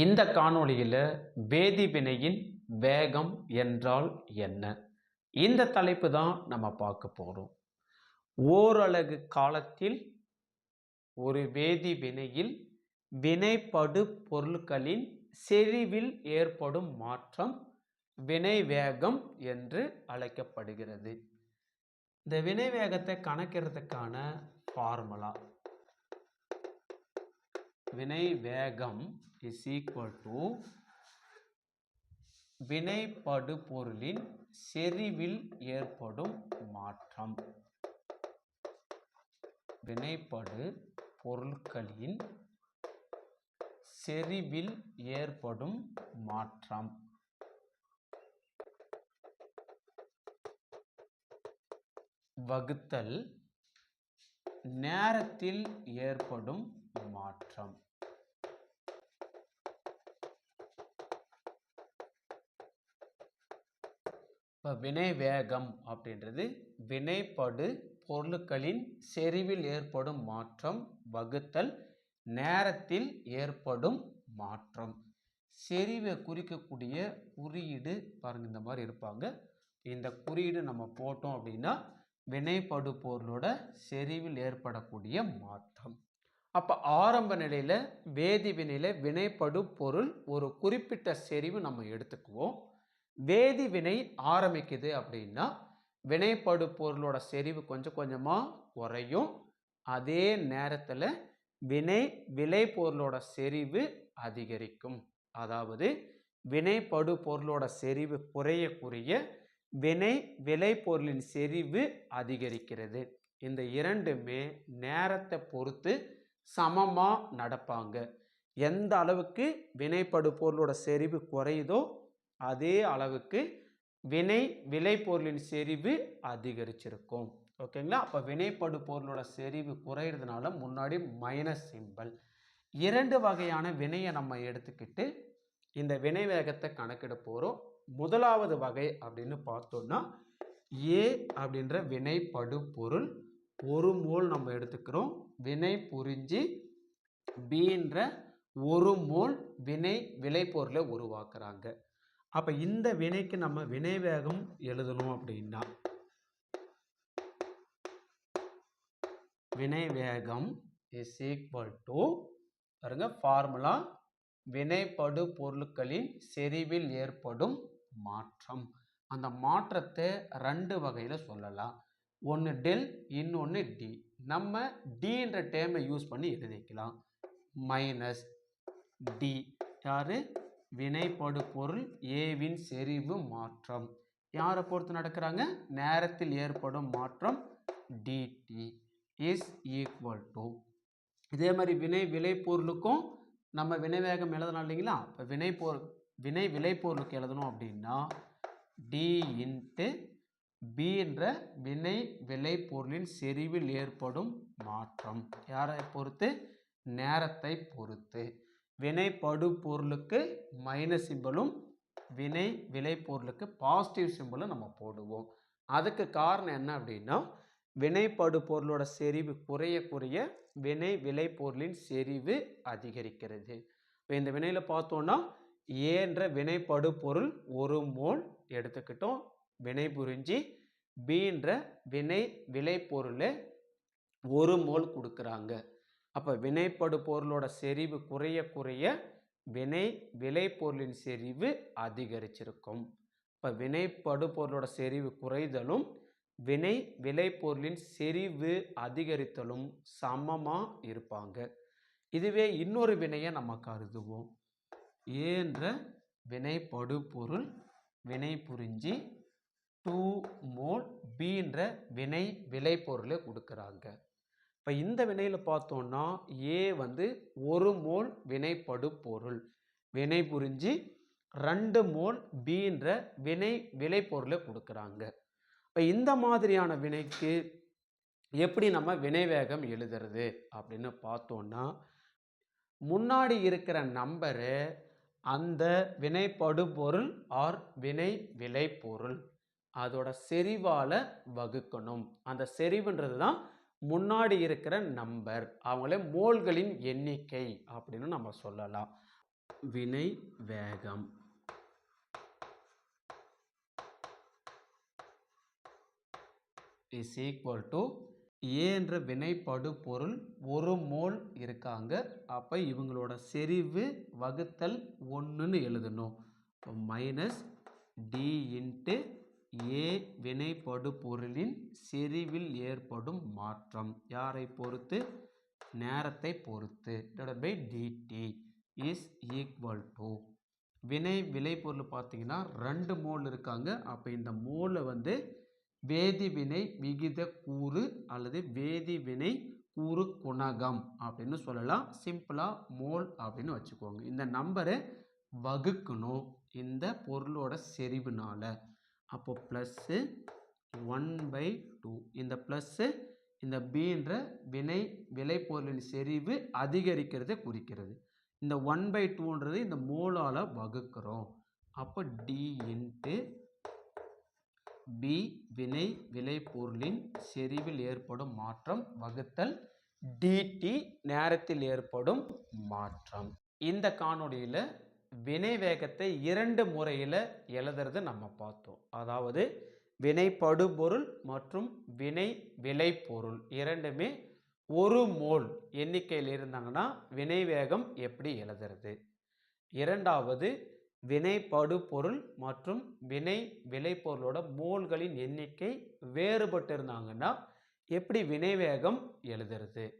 இந்த காணொளியில் வேதி வினையின் வேகம் என்றால் என்ன? இந்த தலைப்பு தான் நம்ம பார்க்க போகிறோம் ஓரலகு காலத்தில் ஒரு வேதி வினையில் வினைப்படு பொருட்களின் செறிவில் ஏற்படும் மாற்றம் வினை வேகம் என்று அழைக்கப்படுகிறது. இந்த வினை வேகத்தை கணக்கிறதுக்கான ஃபார்முலா வினை வேகம் இஸ் ஈக்குவல் டு வினைப்படு பொருளின் செறிவில் ஏற்படும் மாற்றம். வினைப்படு பொருட்களின் செறிவில் ஏற்படும் மாற்றம். வகுத்தல் நேரத்தில் ஏற்படும் மாற்றம். இப்போ வினை வேகம் அப்படின்றது வினைப்படு பொருட்களின் செறிவில் ஏற்படும் மாற்றம் வகுத்தல் நேரத்தில் ஏற்படும் மாற்றம். செறிவை குறிக்கக்கூடிய குறியீடு பாருங்க இந்த மாதிரி இருப்பாங்க. இந்த குறியீடு நம்ம போட்டோம் அப்படின்னா வினைப்படு பொருளோட செறிவில் ஏற்படக்கூடிய மாற்றம். அப்போ ஆரம்ப நிலையில் வேதி வினையில் வினைப்படு பொருள் ஒரு குறிப்பிட்ட செறிவு நம்ம எடுத்துக்குவோம். வேதி வினை ஆரம்பிக்குது அப்படின்னா வினைப்படு பொருளோட செறிவு கொஞ்சம் கொஞ்சமாக குறையும். அதே நேரத்தில் வினை விளை பொருளோட செறிவு அதிகரிக்கும். அதாவது வினைப்படு பொருளோட செறிவு குறையக்குரிய வினை விளை பொருளின் செறிவு அதிகரிக்கிறது. இந்த இரண்டுமே நேரத்தை பொறுத்து சமமாக நடப்பாங்க. எந்த அளவுக்கு வினைப்படு பொருளோட செறிவு குறையுதோ அதே அளவுக்கு வினை விளைபொருளின் செறிவு அதிகரிச்சிருக்கும். ஓகேங்களா? அப்போ வினைப்படு பொருளோட செறிவு குறையிறதுனால முன்னாடி மைனஸ் சிம்பல் இரண்டு வகையான வினையை நம்ம எடுத்துக்கிட்டு இந்த வினை வேகத்தை கணக்கிட போகிறோம் முதலாவது வகை அப்படின்னு பார்த்தோம்னா ஏ அப்படின்ற வினைப்படு பொருள். ஒரு மோல் நம்ம எடுத்துக்கிறோம். வினை புரிஞ்சு பீன்ற ஒரு மோல் வினை விளைபொருளை உருவாக்குறாங்க. அப்போ இந்த வினைக்கு நம்ம வினை வேகம் எழுதணும் அப்படின்னா வினை வேகம் இஸ் ஈக்குவல் டு பாருங்க ஃபார்முலா வினைப்படு பொருட்களின் செறிவில் ஏற்படும் மாற்றம். அந்த மாற்றத்தை ரெண்டு வகையில் சொல்லலாம். ஒன்று டெல் இன்னொன்று டி நம்ம டின்ற டேமை யூஸ் பண்ணி எழுதிக்கலாம். மைனஸ் டி யார்? வினைப்படு பொருள் ஏவின் செறிவு மாற்றம். யாரை பொறுத்து நடக்கிறாங்க? நேரத்தில் ஏற்படும் மாற்றம் டிடி இஸ் ஈக்குவல் டு இதே மாதிரி வினை விளைபொருளுக்கும் நம்ம வினைவேகம் எழுதணும் இல்லைங்களா? இப்போ வினை பொருள் வினை விளைபொருளுக்கு எழுதணும் அப்படின்னா டி இன்ட்டு பின்ற வினை விளைபொருளின் செறிவில் ஏற்படும் மாற்றம். யாரை பொறுத்து? நேரத்தை பொறுத்து. வினைப்படு பொருளுக்கு மைனஸ் சிம்பிளும் வினை விளைபொருளுக்கு பாசிட்டிவ் சிம்பிளும் நம்ம போடுவோம். அதுக்கு காரணம் என்ன அப்படின்னா வினைப்படு பொருளோட செறிவு குறைய குறைய வினை விளைபொருளின் செறிவு அதிகரிக்கிறது. இப்போ இந்த வினையில் பார்த்தோன்னா ஏன்ற வினைப்படு பொருள் ஒரு மோல் எடுத்துக்கிட்டோம் வினை புரிஞ்சு பீன்ற வினை விளைபொருளை ஒரு மோல் கொடுக்குறாங்க. அப்போ வினைப்படு பொருளோட செறிவு குறைய குறைய வினை விளைபொருளின் செறிவு அதிகரிச்சிருக்கும். இப்போ வினைப்படு பொருளோட செறிவு குறைதலும் வினை விளைபொருளின் செறிவு அதிகரித்தலும் சமமாக இருப்பாங்க. இதுவே இன்னொரு வினையை நம்ம கருதுவோம். ஏன்ற வினைப்படு பொருள் வினை புரிஞ்சி டூ மோல் பீன்ற வினை விளைபொருளை கொடுக்குறாங்க. இப்போ இந்த வினையில் பார்த்தோன்னா ஏ வந்து ஒரு மோல் வினைப்படு பொருள். வினை புரிஞ்சு ரெண்டு மோல் பீன்ற வினை விளைபொருளை கொடுக்குறாங்க. இப்போ இந்த மாதிரியான வினைக்கு எப்படி நம்ம வினைவேகம் எழுதுறது அப்படின்னு பார்த்தோன்னா முன்னாடி இருக்கிற நம்பரு அந்த வினைப்படு பொருள் ஆர் வினை விளைபொருள் அதோட செறிவால் வகுக்கணும். அந்த செறிவுன்றது தான் முன்னாடி இருக்கிற நம்பர் அவங்களே மோல்களின் எண்ணிக்கை அப்படின்னு நம்ம சொல்லலாம். வினை வேகம். இஸ் ஈக்குவல் டு ஏ என்ற வினைப்படு பொருள் ஒரு மோல் இருக்காங்க. அப்போ இவங்களோட செறிவு வகுத்தல் ஒன்றுன்னு எழுதணும். மைனஸ் டி இன்ட்டு ஏ வினைப்படு பொருளின் செறிவில் ஏற்படும் மாற்றம். யாரை பொறுத்து? நேரத்தை பொறுத்து. Divide by dt is equal to வினை விளைபொருள் பார்த்தீங்கன்னா ரெண்டு மோல் இருக்காங்க. அப்போ இந்த மோலை வந்து வேதிவினை விகித கூறு அல்லது வேதிவினை கூறு குணகம் அப்படின்னு சொல்லலாம். சிம்பிளாக மோல் அப்படின்னு வச்சுக்கோங்க. இந்த நம்பரை வகுக்கணும். இந்த பொருளோட செறிவுனால. அப்போ ப்ளஸ்ஸு ஒன் பை டூ இந்த ப்ளஸ்ஸு இந்த பீன்ற வினை விளைபொருளின் செறிவு அதிகரிக்கிறதை குறிக்கிறது. இந்த ஒன் பை டூன்றது இந்த மூலால் வகுக்கிறோம். அப்போ டி இன்ட்டு பி வினை விளைபொருளின் செறிவில் ஏற்படும் மாற்றம் வகுத்தல் டிடி நேரத்தில் ஏற்படும் மாற்றம். இந்த காணொளியில் வினை வேகத்தை இரண்டு முறையில் எழுதுறது நம்ம பார்த்தோம். அதாவது வினை படுபொருள் மற்றும் வினை விளைபொருள் இரண்டுமே ஒரு மோல் எண்ணிக்கையில் இருந்தாங்கன்னா வினை வேகம் எப்படி எழுதுறது? இரண்டாவது வினைபடுபொருள் மற்றும் வினை விளைபொருளோட மோல்களின் எண்ணிக்கை வேறுபட்டு இருந்தாங்கன்னா எப்படி வினை வேகம் எழுதுறது?